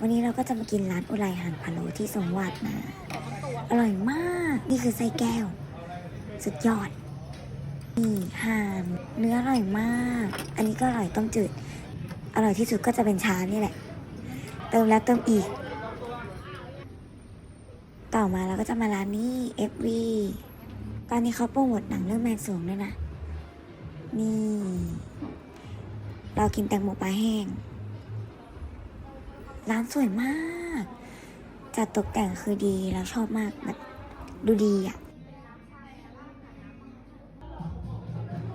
วันนี้เราก็จะมากินร้านอุไรหันพะโล้ที่สงวัดนะอร่อยมาก นี่คือไส้แก้ว สุดยอด นี่ห่านเนื้ออร่อยมาก อันนี้ก็อร่อยต้มจืด อร่อยที่สุดก็จะเป็นชานี่แหละ เติมแล้วเติมอีก ต่อมาเราก็จะมาร้านนี้ FV ตอนนี้เขาโปรโมทหนังเรื่องแมนสวงด้วยนะ นี่ เรากินแตงโมปลาแห้ง ร้านสวยมาก จัดตกแต่งคือดีเราชอบมากแบบดูดีอะ่ะ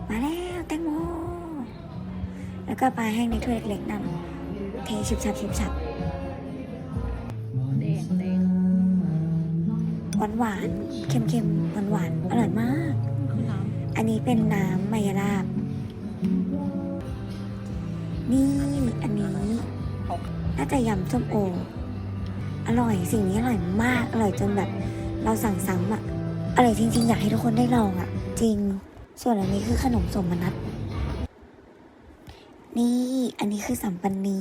มาแล้วแตงโม แล้วก็ปลาแห้งในถ้วยเล็กๆนั่นเทชิบชับชิบชับแดงแดงหวานหวานๆเค็มเค็มหวานหวานๆอร่อยมาก อันนี้เป็นน้ำมายาลาบ นี่ อันนี้ น่าจะยำส้มโอ อร่อยสิ่งนี้อร่อยมาก อร่อยจนแบบ เราสั่งซ้ำอะอร่อยจริง ๆ อยากให้ทุกคนได้ลองอะจริง ส่วนอันนี้คือขนมสมนัตนี่อันนี้คือสัมปันนี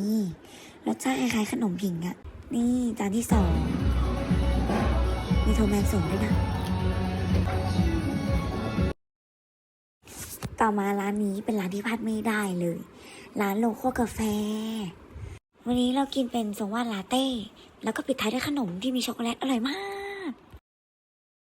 รสชาติคล้ายๆขนมผิงอะนี่จานที่สองมีโทแมนส่งด้วยนะต่อมาร้านนี้เป็นร้านที่พลาดไม่ได้เลย ร้านโลโก้กาแฟ วันนี้เรากินเป็นทรงว่าลาเต้ แล้วก็ปิดท้ายด้วยขนมที่มีช็อกโกแลตอร่อยมาก